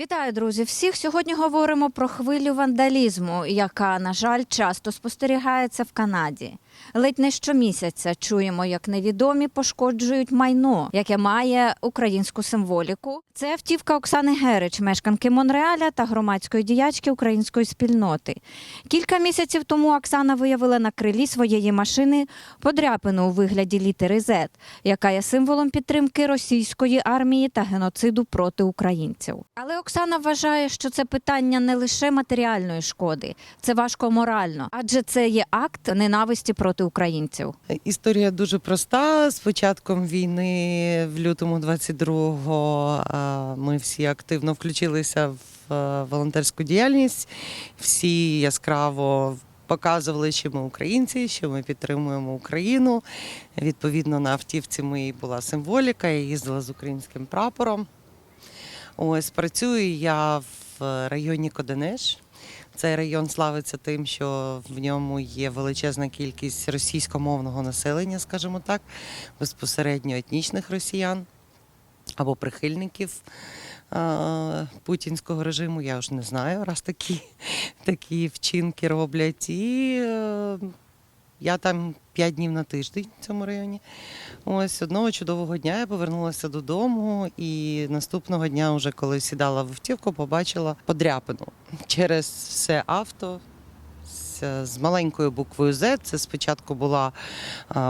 Вітаю, друзі! Всіх сьогодні говоримо про хвилю вандалізму, яка, на жаль, часто спостерігається в Канаді. Ледь не щомісяця чуємо, як невідомі пошкоджують майно, яке має українську символіку. Це автівка Оксани Герич, мешканки Монреаля та громадської діячки української спільноти. Кілька місяців тому Оксана виявила на крилі своєї машини подряпину у вигляді літери Z, яка є символом підтримки російської армії та геноциду проти українців. Але Оксана вважає, що це питання не лише матеріальної шкоди, це важко морально, адже це є акт ненависті проти українців. Історія дуже проста. З початком війни в лютому 22-го е, ми всі активно включилися в волонтерську діяльність. Всі яскраво показували, що ми українці, що ми підтримуємо Україну. Відповідно, на автівці моїй була символіка. Я їздила з українським прапором. Ось працюю я в районі Коденеш. Цей район славиться тим, що в ньому є величезна кількість російськомовного населення, скажімо так, безпосередньо етнічних росіян або прихильників е, путінського режиму. Я ж не знаю, раз такі, такі вчинки роблять. І е, я там п'ять днів на тиждень в цьому районі. Ось одного чудового дня я повернулася додому, і наступного дня, вже коли сідала в автівку, побачила подряпину через все авто. з- маленькою буквою Z. Це спочатку була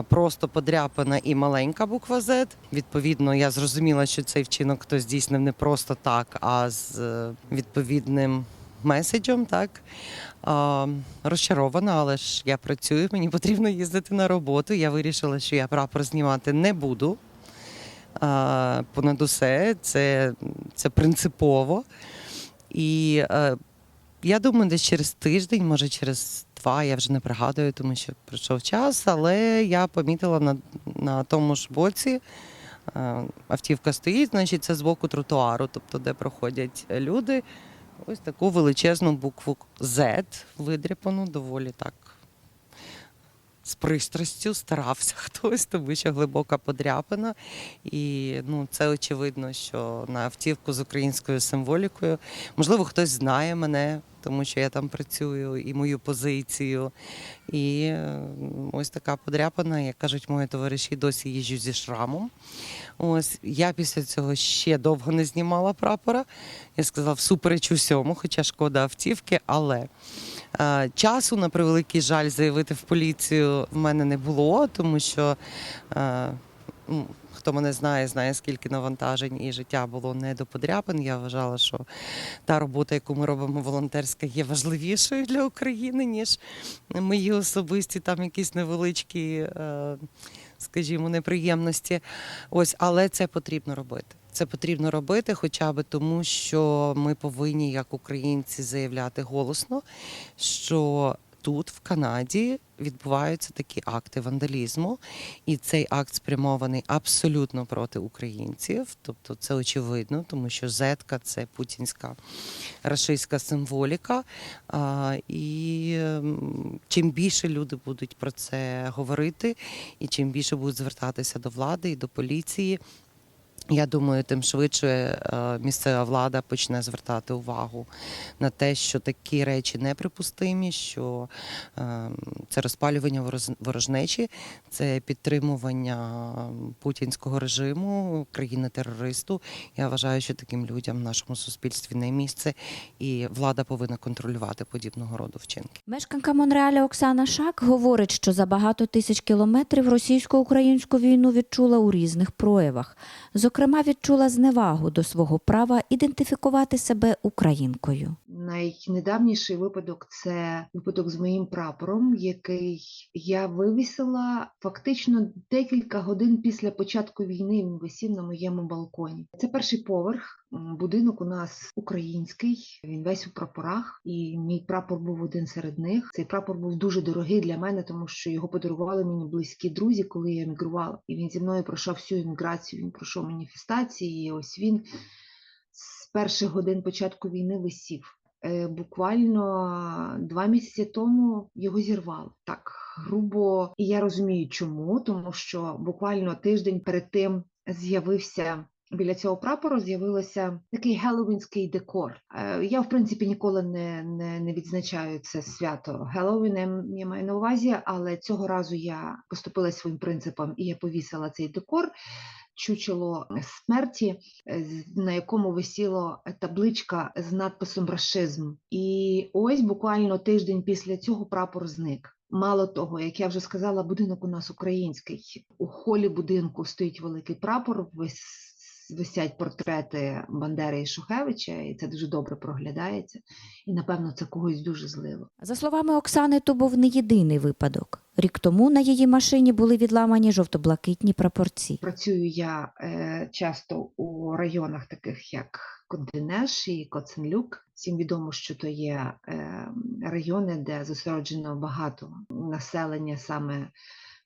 просто подряпана і маленька буква Z. Відповідно, я зрозуміла, що цей вчинок хтось здійснив не просто так, а з е, відповідним меседжем. Так розчарована, але ж я працюю, мені потрібно їздити на роботу. Я вирішила, що я прапор знімати не буду. Понад усе, це, це принципово. І е, я думаю, десь через тиждень, може через два, я вже не пригадую, тому що пройшов час, але я помітила на, на тому ж боці. е, Автівка стоїть, значить, це з боку тротуару, тобто де проходять люди. Ось таку величезну букву Z видряпану, доволі так з пристрастю старався хтось, тому що глибока подряпина. І ну, це очевидно, що на автівку з українською символікою. Можливо, хтось знає мене, тому що я там працюю, і мою позицію. І ось така подряпина, як кажуть мої товариші, досі їжджу зі шрамом. Ось я після цього ще довго не знімала прапора. Я сказала, всупереч усьому, хоча шкода автівки, але е, часу, на превеликий жаль, заявити в поліцію в мене не було, тому що. е, Хто мене знає, знає, скільки навантажень і життя було не до подряпин. Я вважала, що та робота, яку ми робимо волонтерська, є важливішою для України, ніж мої особисті там якісь невеличкі, е, скажімо, неприємності. Ось, але це потрібно робити. Це потрібно робити, хоча б тому, що ми повинні, як українці, заявляти голосно, що тут, в Канаді, відбуваються такі акти вандалізму, і цей акт спрямований абсолютно проти українців. Тобто це очевидно, тому що зетка це путінська рашистська символіка. А, і чим більше люди будуть про це говорити, і чим більше будуть звертатися до влади і до поліції. Я думаю, тим швидше е, місцева влада почне звертати увагу на те, що такі речі неприпустимі, що е, це розпалювання ворожнечі, це підтримування путінського режиму, країни-терористу. Я вважаю, що таким людям в нашому суспільстві не місце, і влада повинна контролювати подібного роду вчинки. Мешканка Монреаля Оксана Шак говорить, що за багато тисяч кілометрів російсько-українську війну відчула у різних проявах. Зокрема, відчула зневагу до свого права ідентифікувати себе українкою. Найнедавніший випадок це випадок з моїм прапором, який я вивісила фактично декілька годин після початку війни. Він висів на моєму балконі. Це перший поверх. Будинок у нас український, він весь у прапорах, і мій прапор був один серед них. Цей прапор був дуже дорогий для мене, тому що його подарували мені близькі друзі, коли я емігрувала. І він зі мною пройшов всю еміграцію. Він пройшов маніфестації. Ось він з перших годин початку війни висів. Е, Буквально два місяці тому його зірвали так грубо, і я розумію, чому, тому що буквально тиждень перед тим з'явився біля цього прапору з'явилося такий геловінський декор. Е, Я, в принципі, ніколи не, не, не відзначаю це свято Геловіном, я маю на увазі, але цього разу я поступила своїм принципом і я повісила цей декор. Чучело смерті, е, на якому висіло табличка з надписом Рашизм. І ось буквально тиждень після цього прапор зник. Мало того, як я вже сказала, будинок у нас український. У холі будинку стоїть великий прапор, вис- висять портрети Бандери і Шухевича, і це дуже добре проглядається. І напевно це когось дуже злило. За словами Оксани, то був не єдиний випадок. Рік тому на її машині були відламані жовто-блакитні прапорці. Працюю я е, часто у районах, таких як Кодинеш і Коценлюк. Всім відомо, що то є е, райони, де зосереджено багато населення саме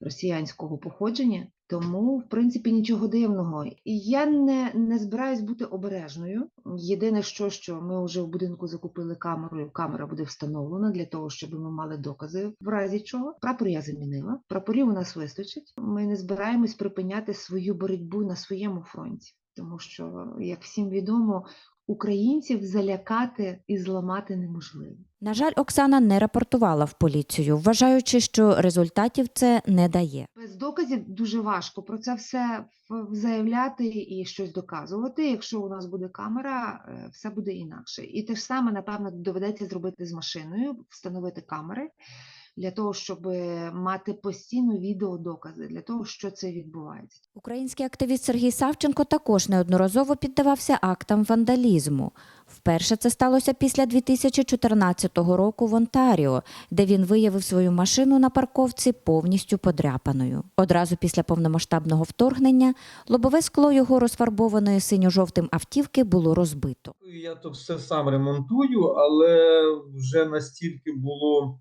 росіянського походження. Тому, в принципі, нічого дивного. І я не, не збираюсь бути обережною. Єдине, що, що ми вже в будинку закупили камеру, камера буде встановлена для того, щоб ми мали докази в разі чого. Прапор я замінила. Прапорів у нас вистачить. Ми не збираємось припиняти свою боротьбу на своєму фронті, тому що, як всім відомо, українців залякати і зламати неможливо. На жаль, Оксана не рапортувала в поліцію, вважаючи, що результатів це не дає. Без доказів дуже важко про це все заявляти і щось доказувати. Якщо у нас буде камера, е, все буде інакше. І те ж саме, напевно, доведеться зробити з машиною, встановити камери для того, щоб мати постійно відеодокази, для того, що це відбувається. Український активіст Сергій Савченко також неодноразово піддавався актам вандалізму. Вперше це сталося після 2014 року в Онтаріо, де він виявив свою машину на парковці повністю подряпаною. Одразу після повномасштабного вторгнення лобове скло його розфарбованої синьо-жовтим автівки було розбито. Я то все сам ремонтую, але вже настільки було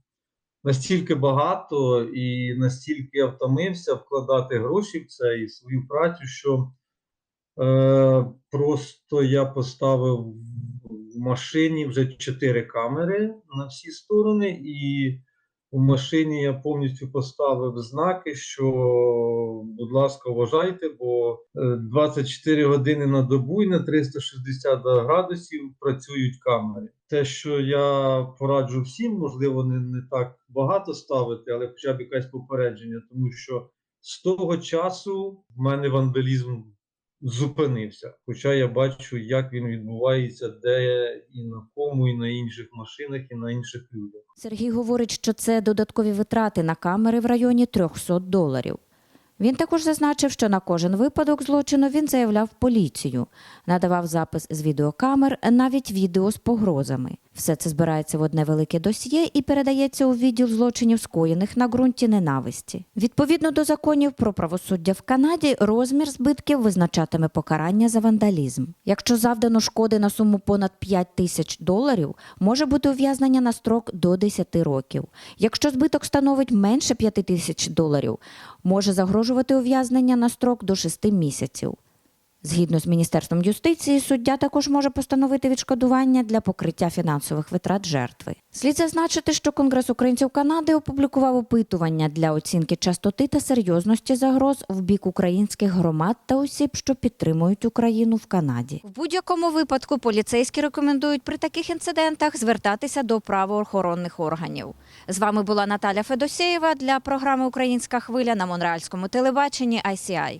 настільки багато і настільки я втомився вкладати гроші в це і свою працю, що е, просто я поставив в машині вже чотири камери на всі сторони, і в машині я повністю поставив знаки, що, будь ласка, вважайте, бо е, 24 години на добу і на 360 градусів працюють камери. Те, що я пораджу всім, можливо, не, не так багато ставити, але хоча б якесь попередження, тому що з того часу в мене вандалізм зупинився. Хоча я бачу, як він відбувається, де і на кому, і на інших машинах, і на інших людях. Сергій говорить, що це додаткові витрати на камери в районі 300 доларів. Він також зазначив, що на кожен випадок злочину він заявляв поліцію, надавав запис з відеокамер, навіть відео з погрозами. Все це збирається в одне велике досьє і передається у відділ злочинів, скоєних на ґрунті ненависті. Відповідно до законів про правосуддя в Канаді, розмір збитків визначатиме покарання за вандалізм. Якщо завдано шкоди на суму понад 5 тисяч доларів, може бути ув'язнення на строк до 10 років. Якщо збиток становить менше 5 тисяч доларів, може загрожувати ув'язнення на строк до 6 місяців. Згідно з Міністерством юстиції, суддя також може постановити відшкодування для покриття фінансових витрат жертви. Слід зазначити, що Конгрес українців Канади опублікував опитування для оцінки частоти та серйозності загроз в бік українських громад та осіб, що підтримують Україну в Канаді. В будь-якому випадку поліцейські рекомендують при таких інцидентах звертатися до правоохоронних органів. З вами була Наталя Федосєєва для програми Українська хвиля на Монреальському телебаченні ICI.